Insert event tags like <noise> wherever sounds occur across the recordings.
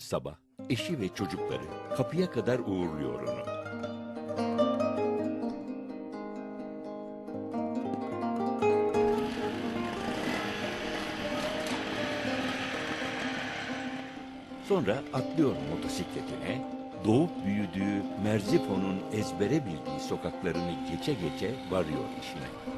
Her sabah eşi ve çocukları kapıya kadar uğurluyor onu. Sonra atlıyor motosikletine, doğup büyüdüğü Merzifon'un ezbere bildiği sokaklarını geçe geçe varıyor işine.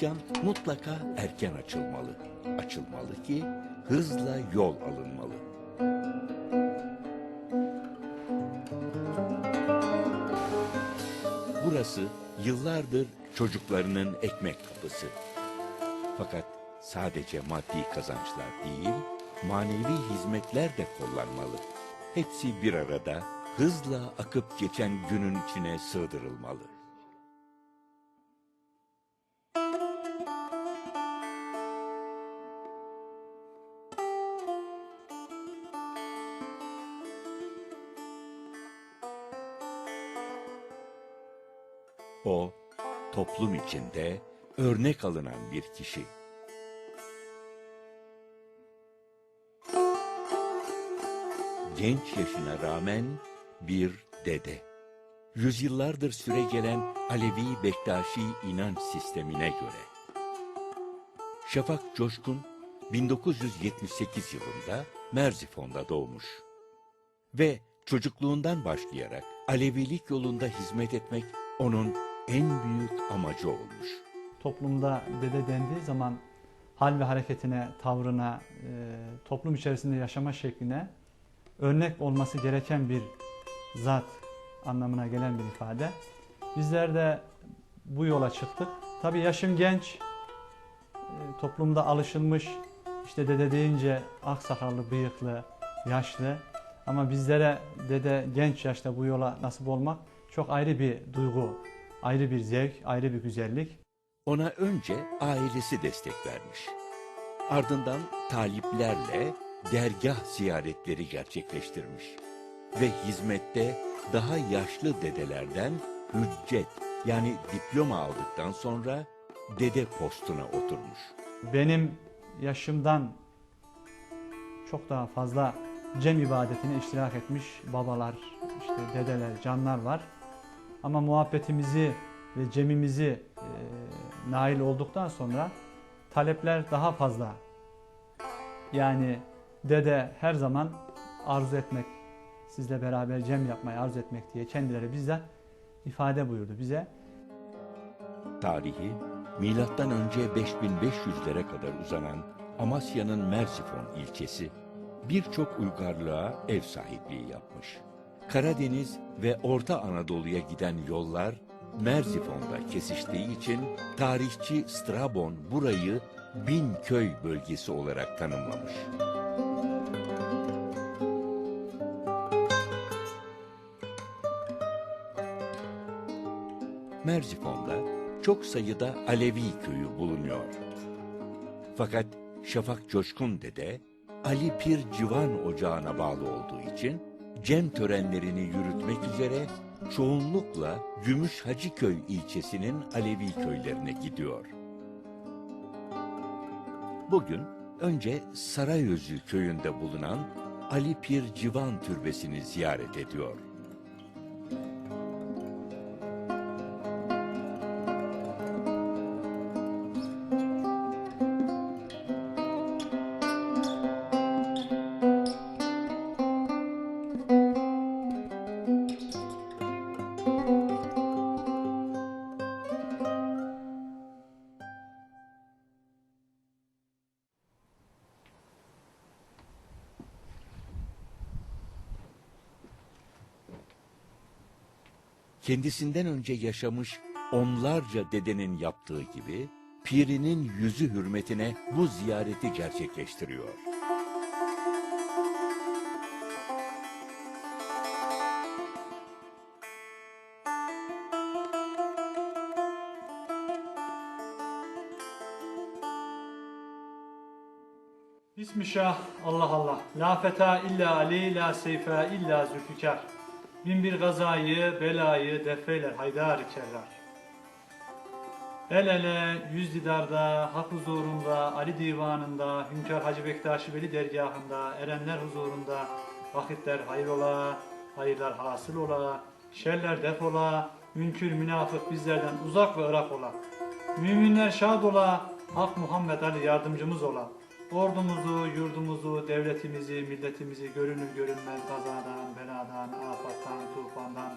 Dükkan mutlaka erken açılmalı. Açılmalı ki hızla yol alınmalı. Burası yıllardır çocuklarının ekmek kapısı. Fakat sadece maddi kazançlar değil, manevi hizmetler de kullanmalı. Hepsi bir arada hızla akıp geçen günün içine sığdırılmalı. Toplum içinde örnek alınan bir kişi. Genç yaşına rağmen bir dede. Yüzyıllardır süre gelen Alevi Bektaşi inanç sistemine göre. Şafak Coşkun 1978 yılında Merzifon'da doğmuş. Ve çocukluğundan başlayarak Alevilik yolunda hizmet etmek onun en büyük amacı olmuş. toplumda dede dendiği zaman hal ve hareketine, tavrına, e, toplum içerisinde yaşama şekline örnek olması gereken bir zat anlamına gelen bir ifade. Bizler de bu yola çıktık. Tabii yaşım genç, e, toplumda alışılmış, işte dede deyince aksakallı, bıyıklı, yaşlı. Ama bizlere dede genç yaşta bu yola nasip olmak çok ayrı bir duygu, ayrı bir zevk, ayrı bir güzellik. Ona önce ailesi destek vermiş. Ardından taliplerle dergah ziyaretleri gerçekleştirmiş. Ve hizmette daha yaşlı dedelerden hüccet yani diploma aldıktan sonra dede postuna oturmuş. benim yaşımdan çok daha fazla cem ibadetine iştirak etmiş babalar, işte dedeler, canlar var. Ama muhabbetimizi ve cemimizi e, nail olduktan sonra talepler daha fazla. Yani dede her zaman arzu etmek, sizle beraber cem yapmayı arzu etmek diye kendileri bize ifade buyurdu bize. Tarihi milattan önce 5500'lere kadar uzanan Amasya'nın Mersifon ilçesi birçok uygarlığa ev sahipliği yapmış. Karadeniz ve Orta Anadolu'ya giden yollar Merzifon'da kesiştiği için tarihçi Strabon burayı bin köy bölgesi olarak tanımlamış. Merzifon'da çok sayıda Alevi köyü bulunuyor. Fakat Şafak Coşkun Dede, Ali Pir Civan Ocağı'na bağlı olduğu için cem törenlerini yürütmek üzere çoğunlukla Gümüş Hacıköy ilçesinin Alevi köylerine gidiyor. Bugün önce Sarayözü köyünde bulunan Ali Pir Civan Türbesi'ni ziyaret ediyor. Kendisinden önce yaşamış onlarca dedenin yaptığı gibi pirinin yüzü hürmetine bu ziyareti gerçekleştiriyor. Bismillah, Allah Allah. La feta illa Ali, la seyfe illa zülfikar. Bin bir gazayı, belayı defeyler haydar kerrar. El ele, yüz didarda, hak huzurunda, Ali divanında, Hünkar Hacı Bektaşi Veli dergahında, erenler huzurunda, vakitler hayrola, hayırlar hasıl ola, şerler defola, münkür münafık bizlerden uzak ve ırak ola. Müminler şad ola, Hak Muhammed Ali yardımcımız ola. Ordumuzu, yurdumuzu, devletimizi, milletimizi görünür görünmez kazadan, beladan, afattan, tufandan,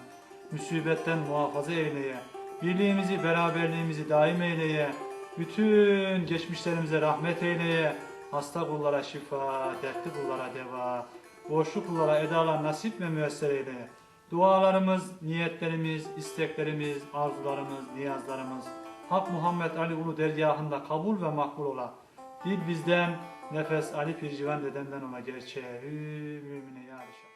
musibetten muhafaza eyleye. Birliğimizi, beraberliğimizi daim eyleye. Bütün geçmişlerimize rahmet eyleye. Hasta kullara şifa, dertli kullara deva, borçlu kullara edalar nasip ve müyesser eyleye. Dualarımız, niyetlerimiz, isteklerimiz, arzularımız, niyazlarımız Hak Muhammed Ali Ulu dergahında kabul ve makbul ola. Dil bizden, nefes Ali Pircivan dedemden ola gerçeği mümine yarışa.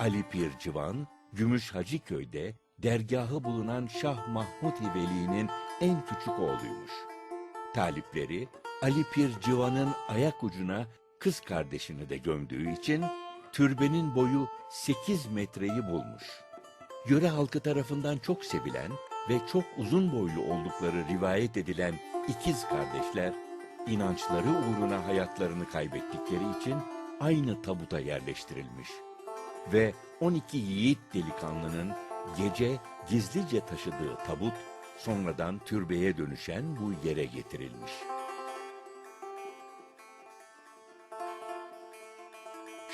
Ali Pir Civan, Gümüş Hacıköy'de dergahı bulunan Şah Mahmud Veli'nin en küçük oğluymuş. Talipleri Ali Pir Civan'ın ayak ucuna kız kardeşini de gömdüğü için türbenin boyu 8 metreyi bulmuş. Yöre halkı tarafından çok sevilen ve çok uzun boylu oldukları rivayet edilen ikiz kardeşler, inançları uğruna hayatlarını kaybettikleri için aynı tabuta yerleştirilmiş ve 12 yiğit delikanlının gece gizlice taşıdığı tabut sonradan türbeye dönüşen bu yere getirilmiş.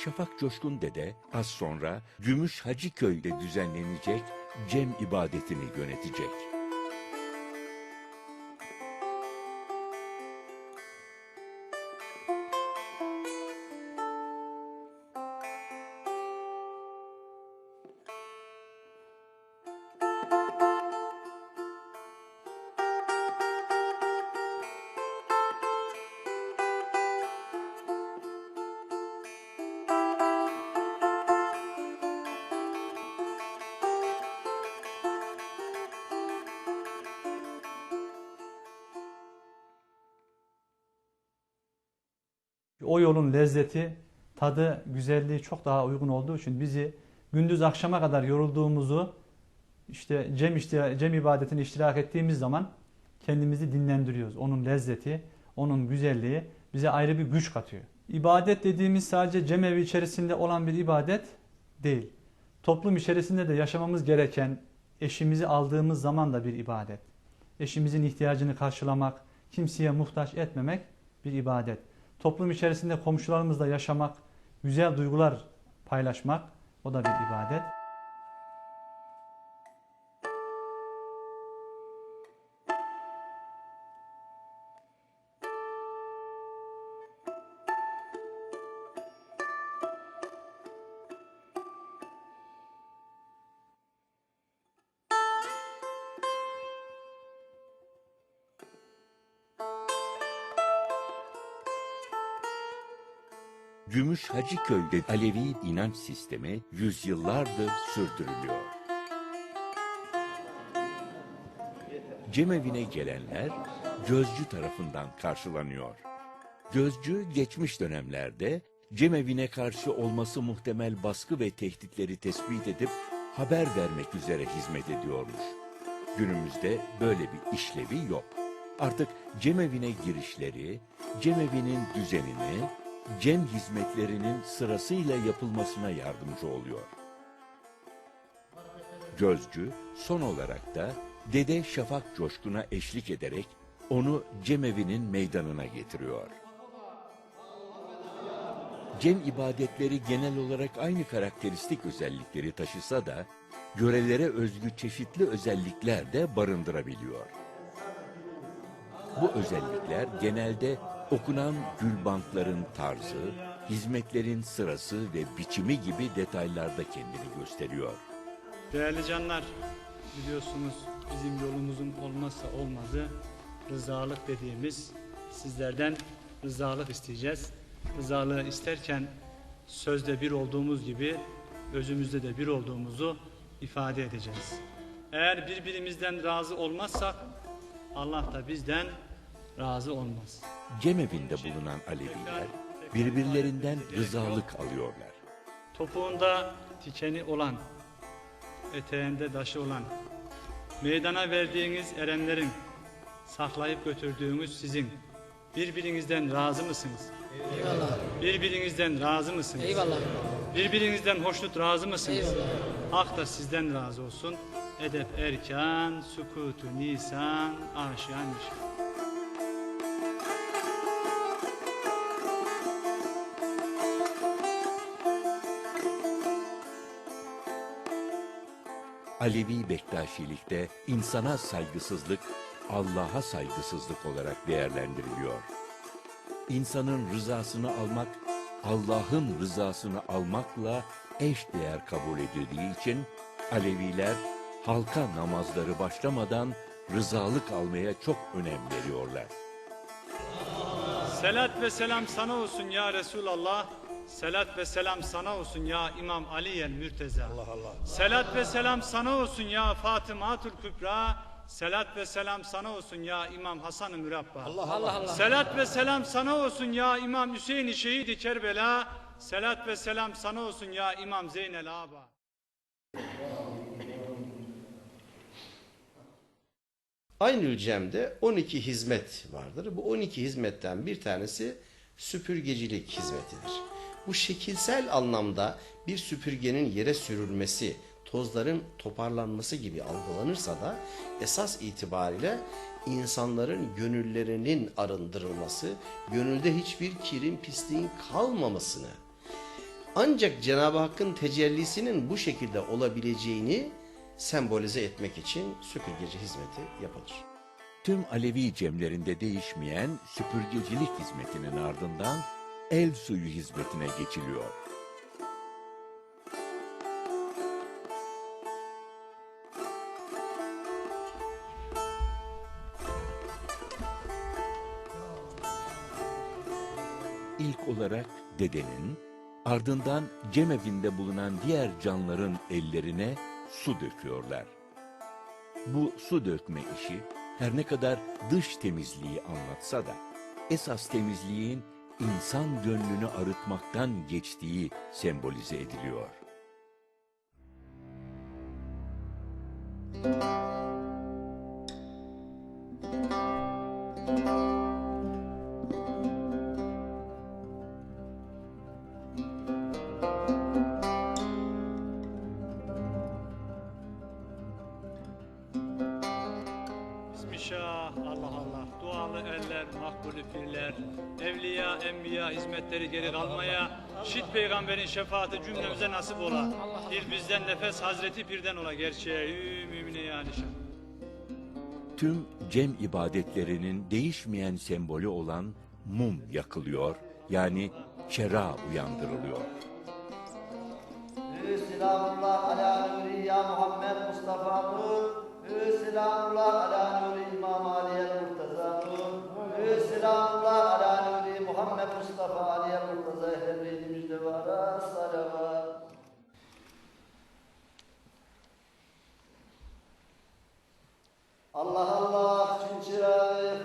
Şafak Coşkun Dede az sonra Gümüş Hacıköy'de düzenlenecek cem ibadetini yönetecek. O yolun lezzeti, tadı, güzelliği çok daha uygun olduğu için bizi gündüz akşama kadar yorulduğumuzu işte cem işte cem ibadetini iştirak ettiğimiz zaman kendimizi dinlendiriyoruz. Onun lezzeti, onun güzelliği bize ayrı bir güç katıyor. İbadet dediğimiz sadece cemevi içerisinde olan bir ibadet değil. Toplum içerisinde de yaşamamız gereken eşimizi aldığımız zaman da bir ibadet. Eşimizin ihtiyacını karşılamak, kimseye muhtaç etmemek bir ibadet. Toplum içerisinde komşularımızla yaşamak, güzel duygular paylaşmak o da bir ibadet. Gümüş Hacıköy'de Alevi inanç sistemi yüzyıllardır sürdürülüyor. Cemevine gelenler gözcü tarafından karşılanıyor. Gözcü geçmiş dönemlerde cemevine karşı olması muhtemel baskı ve tehditleri tespit edip haber vermek üzere hizmet ediyormuş. Günümüzde böyle bir işlevi yok. Artık cemevine girişleri, cemevinin düzenini, cem hizmetlerinin sırasıyla yapılmasına yardımcı oluyor. Gözcü son olarak da Dede Şafak Coşkun'a eşlik ederek onu cemevinin meydanına getiriyor. Cem ibadetleri genel olarak aynı karakteristik özellikleri taşısa da yörelere özgü çeşitli özellikler de barındırabiliyor. Bu özellikler genelde okunan gülbankların tarzı, hizmetlerin sırası ve biçimi gibi detaylarda kendini gösteriyor. Değerli canlar, biliyorsunuz bizim yolumuzun olmazsa olmazı rızalık dediğimiz sizlerden rızalık isteyeceğiz. Rızalığı isterken sözde bir olduğumuz gibi özümüzde de bir olduğumuzu ifade edeceğiz. Eğer birbirimizden razı olmazsak Allah da bizden razı olmaz. Cemevinde bulunan Aleviler birbirlerinden rızalık alıyorlar. Topuğunda tikeni olan, eteğinde daşı olan, Meydana verdiğiniz erenlerin saklayıp götürdüğünüz sizin. Birbirinizden razı mısınız? Eyvallah. Birbirinizden razı mısınız? Eyvallah. Birbirinizden hoşnut razı mısınız? Eyvallah. Hak da sizden razı olsun. Edep erkan, sükutu nisan, aşiyan nişan. Alevi Bektaşilikte insana saygısızlık, Allah'a saygısızlık olarak değerlendiriliyor. İnsanın rızasını almak, Allah'ın rızasını almakla eş değer kabul edildiği için Aleviler halka namazları başlamadan rızalık almaya çok önem veriyorlar. Selat ve selam sana olsun ya Resulallah. Selat ve selam sana olsun ya İmam Ali el Mürteza. Allah Allah. Selat ve selam sana olsun ya Fatımatul Kübra. Selat ve selam sana olsun ya İmam Hasan-ı Mürabba. Allah Allah Allah. Selat ve selam sana olsun ya İmam Hüseyin-i Şehid-i Kerbela. Selat ve selam sana olsun ya İmam Zeynel Aba. Aynı Cem'de 12 hizmet vardır. Bu 12 hizmetten bir tanesi süpürgecilik hizmetidir. Bu şekilsel anlamda bir süpürgenin yere sürülmesi, tozların toparlanması gibi algılanırsa da esas itibariyle insanların gönüllerinin arındırılması, gönülde hiçbir kirin pisliğin kalmamasını ancak Cenab-ı Hakk'ın tecellisinin bu şekilde olabileceğini sembolize etmek için süpürgeci hizmeti yapılır. Tüm Alevi cemlerinde değişmeyen süpürgecilik hizmetinin ardından el suyu hizmetine geçiliyor. İlk olarak dedenin, ardından cemevinde bulunan diğer canların ellerine su döküyorlar. Bu su dökme işi her ne kadar dış temizliği anlatsa da esas temizliğin insan gönlünü arıtmaktan geçtiği sembolize ediliyor. Bismillah, Allah Allah. Dualı eller, makbulü pirler, evliya, enbiya hizmetleri geri kalmaya, şit peygamberin şefaati cümlemize nasip ola. Bir bizden nefes Hazreti Pir'den ola gerçeğe, mümine yani Tüm cem ibadetlerinin değişmeyen sembolü olan mum yakılıyor, yani çera uyandırılıyor. Selamullah ala nuri ya Muhammed Mustafa Nur. Selamullah ala nuri Allah Allah için çırağı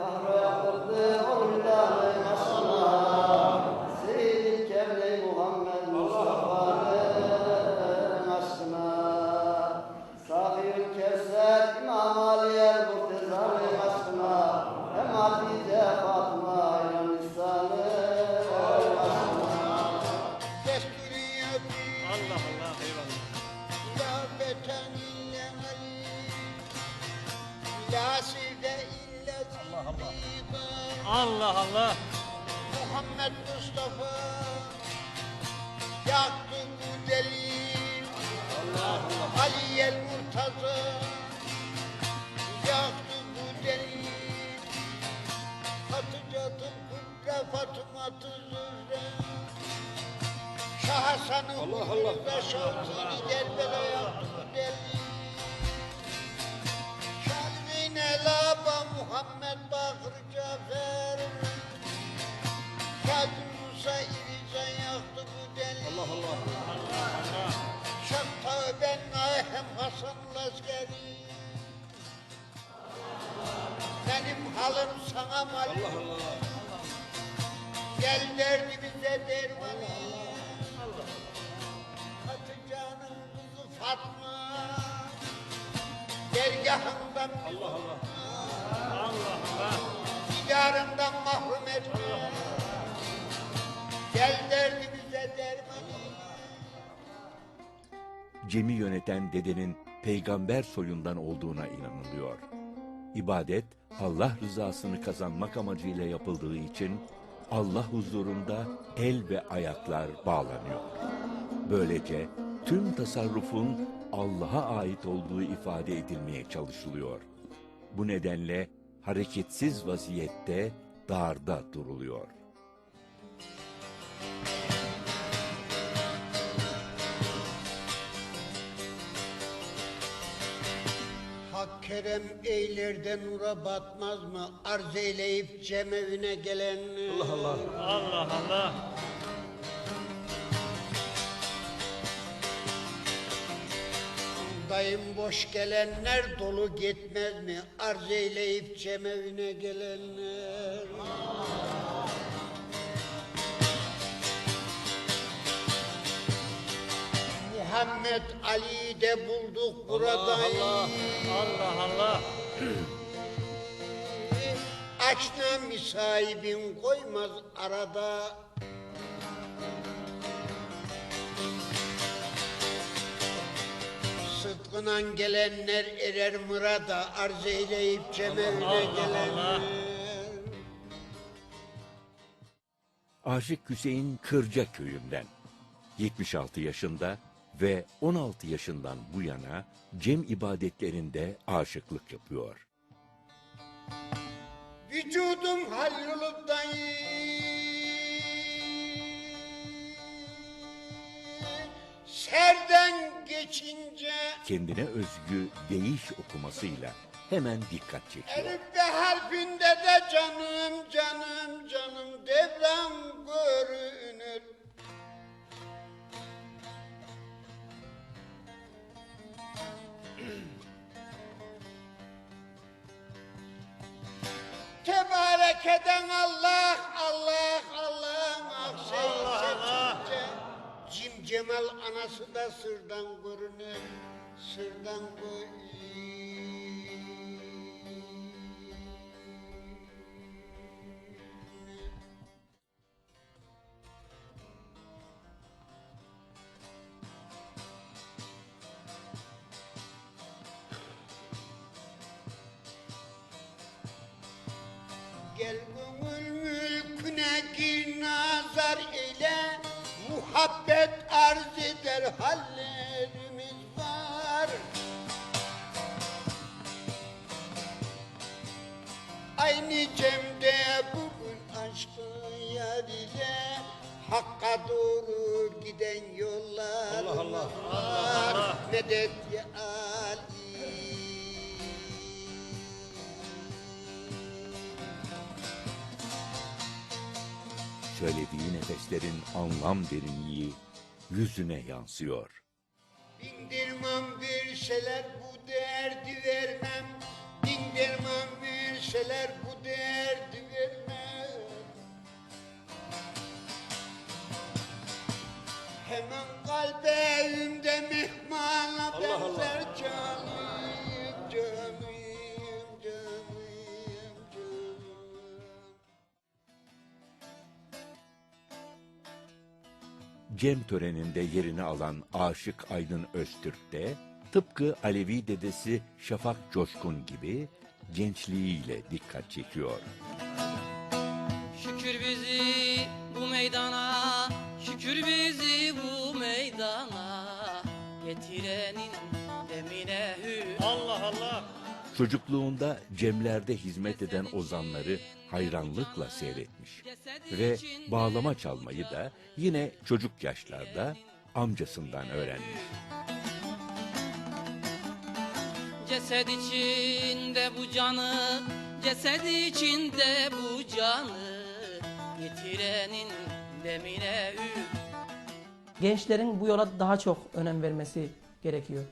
Hasan'ın ve Şahsini Derbela yaktı bu deli Şalvin Elaba Muhammed Bakır Cafer. Kadir Musa İrican yaktı bu deli. Allah Allah. Şakta ben Nahem Hasan Laskeri Benim halım sana mal Allah Allah. Gel derdimize dermanı Hatice'nin Fatma Dergah Dergahından Allah Allah. Allah Allah. Didarından mahrum etme. Gel derdimize derman. Cem'i yöneten dedenin peygamber soyundan olduğuna inanılıyor. İbadet Allah rızasını kazanmak amacıyla yapıldığı için Allah huzurunda el ve ayaklar bağlanıyor. Böylece tüm tasarrufun Allah'a ait olduğu ifade edilmeye çalışılıyor. Bu nedenle hareketsiz vaziyette darda duruluyor. Hak kerem eylerden nura batmaz mı? Arz eyleyip cemevine gelen. Allah Allah. Allah Allah. Dayım boş gelenler dolu gitmez mi? Arz eyleyip cemevine gelenler. Muhammed Ali'yi de bulduk burada. Allah Allah. Açna misahibin koymaz arada. Sıdkınan gelenler erer mırada arz eyleyip cemevine Allah gelenler. Aşık Hüseyin Kırca köyünden. 76 yaşında ve 16 yaşından bu yana cem ibadetlerinde aşıklık yapıyor. Vücudum halloluptan Kendine özgü değiş okumasıyla hemen dikkat çekiyor. Elif ve harfinde de canım canım canım devran görünür. <clears throat> Tebarek eden Allah, Allah, Allah, Allah, Allah. Cim Cemal anası da sırdan görünür, sırdan görünür. Gel gönül mülküne gir nazar ile Muhabbet arz eder hallerimiz Hakka doğru giden yollar Allah Allah, Allah, Allah. Medet ya Ali Söylediği nefeslerin anlam derinliği yüzüne yansıyor. Dindirmem verseler bu derdi vermem Dindirmem verseler bu Cem töreninde yerini alan Aşık Aydın Öztürk de tıpkı Alevi dedesi Şafak Coşkun gibi gençliğiyle dikkat çekiyor. Şükür bizi bu meydana, şükür bizi bu meydana getirenin Çocukluğunda Cemlerde hizmet eden ozanları hayranlıkla seyretmiş ve bağlama çalmayı da yine çocuk yaşlarda amcasından öğrenmiş. Ceset içinde bu canı, ceset içinde bu canı getirenin demine gençlerin bu yola daha çok önem vermesi gerekiyor.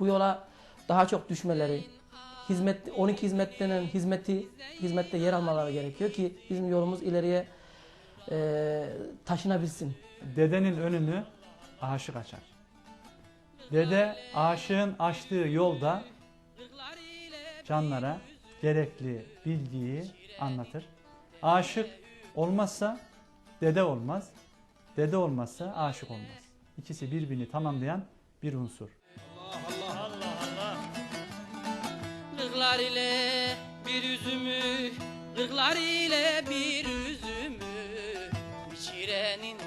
Bu yola daha çok düşmeleri, hizmet 12 hizmetten hizmeti hizmette yer almaları gerekiyor ki bizim yolumuz ileriye eee, taşınabilsin. Dedenin önünü aşık açar. Dede aşığın açtığı yolda canlara gerekli bilgiyi anlatır. Aşık olmazsa dede olmaz. Dede olmazsa aşık olmaz. İkisi birbirini tamamlayan bir unsur. Kırklar ile bir üzümü, kırklar ile bir üzümü. İçirenin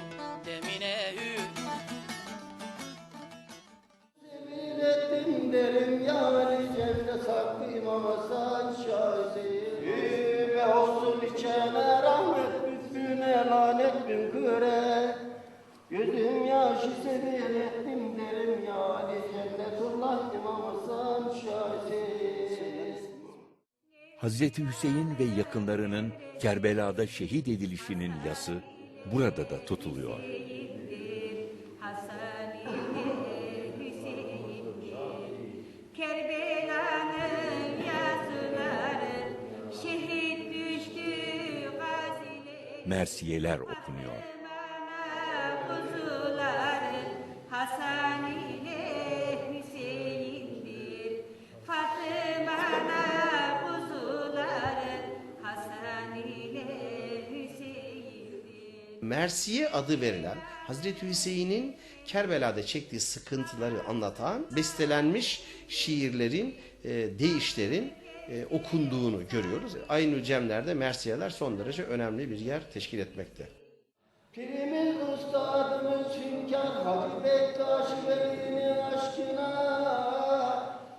demine hür. Yemin ettim derim ya Ali Celle saklı İmam Hasan Şahisi Ve olsun içene rahmet büsbüne lanet bin kıre Gözüm yaşı sebil ettim derim ya Ali Celletullah İmam Hasan Hazreti Hüseyin ve yakınlarının Kerbela'da şehit edilişinin yası burada da tutuluyor. Mersiyeler okunuyor. Mersiye adı verilen Hazreti Hüseyin'in Kerbela'da çektiği sıkıntıları anlatan bestelenmiş şiirlerin, e, deyişlerin e, okunduğunu görüyoruz. Aynı cemlerde Mersiyeler son derece önemli bir yer teşkil etmekte. Pirimiz ustadımız hünkâr Halil Bektaş Veli'nin aşkına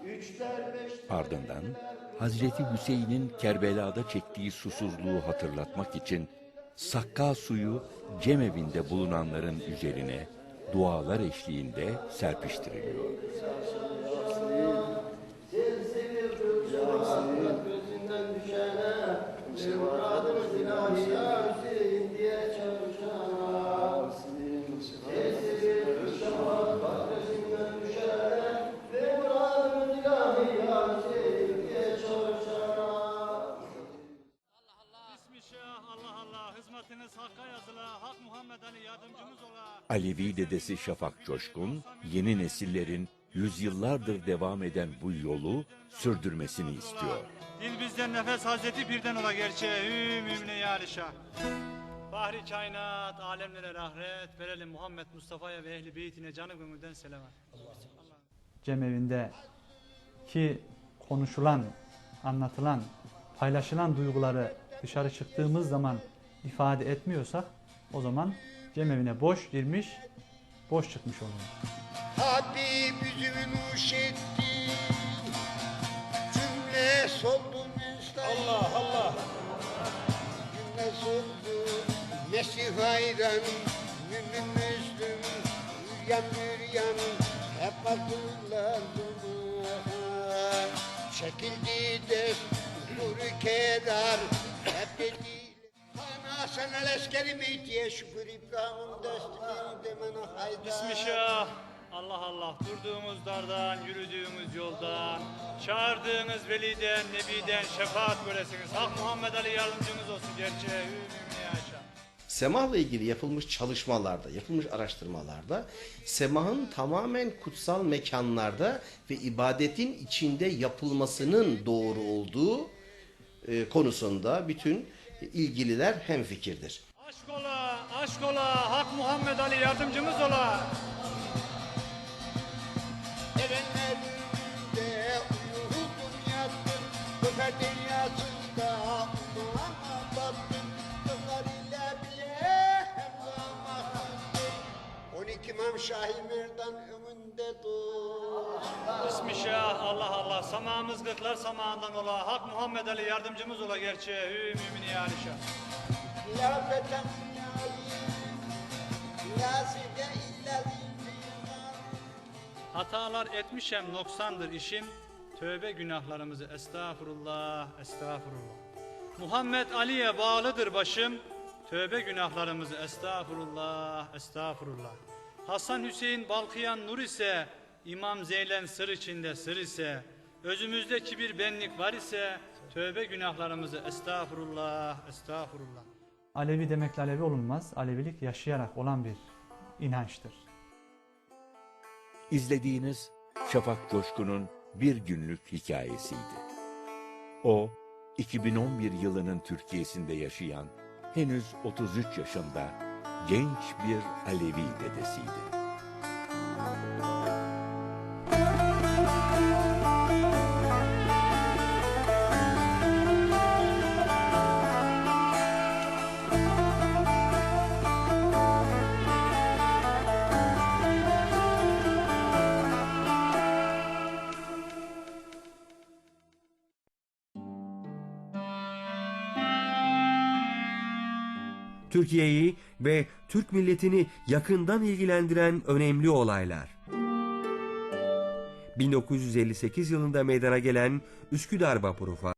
Üçler beşler Ardından Hazreti Hüseyin'in Kerbela'da çektiği susuzluğu hatırlatmak için sakka suyu cemevinde bulunanların üzerine dualar eşliğinde serpiştiriliyor. Alevi dedesi Şafak Coşkun, yeni nesillerin yüzyıllardır devam eden bu yolu sürdürmesini istiyor. Dil bizden nefes Hazreti birden ola gerçeği. Mümine yarışa. Fahri kainat, alemlere rahmet, verelim Muhammed Mustafa'ya ve ehli beytine canı gönülden selamet. cemevinde ki konuşulan, anlatılan, paylaşılan duyguları dışarı çıktığımız zaman ifade etmiyorsak o zaman cemevine boş girmiş, boş çıkmış oluruz. Habib yüzümü nuş etti Cümle soldu müstahil Allah Allah. Cümle soldu Mesih hayran Mümin Müslüm Hüryan büryan Hep akıllar Çekildi dest Nuru kerar Hep dedi Ana sana leskeri mi diye şükür İbrahim'in destini demene haydar Bismillah. Allah Allah. Durduğumuz dardan, yürüdüğümüz yoldan, çağırdığınız veliden, nebiden şefaat göresiniz. Hak Muhammed Ali yardımcımız olsun yaşa. Semahla ilgili yapılmış çalışmalarda, yapılmış araştırmalarda semahın tamamen kutsal mekanlarda ve ibadetin içinde yapılmasının doğru olduğu e, konusunda bütün ilgililer hemfikirdir. Aşk ola, aşk ola, Hak Muhammed Ali yardımcımız ola. İmam Şahi Merdan önünde dost Bismillah, Allah Allah. Samağımız gırtlar samağından ola. Hak Muhammed Ali yardımcımız ola gerçeği. Mümine yaşa. La feten La side illa Hatalar etmişem noksandır işim. Tövbe günahlarımızı estağfurullah, estağfurullah. Muhammed Ali'ye bağlıdır başım. Tövbe günahlarımızı estağfurullah, estağfurullah. Hasan Hüseyin balkıyan nur ise, İmam Zeylen sır içinde sır ise, özümüzde kibir benlik var ise, tövbe günahlarımızı estağfurullah, estağfurullah. Alevi demekle Alevi olunmaz. Alevilik yaşayarak olan bir inançtır. İzlediğiniz Şafak Coşkun'un bir günlük hikayesiydi. O, 2011 yılının Türkiye'sinde yaşayan, henüz 33 yaşında genç bir Alevi dedesiydi. Türkiye'yi ve Türk milletini yakından ilgilendiren önemli olaylar. 1958 yılında meydana gelen Üsküdar Vapuru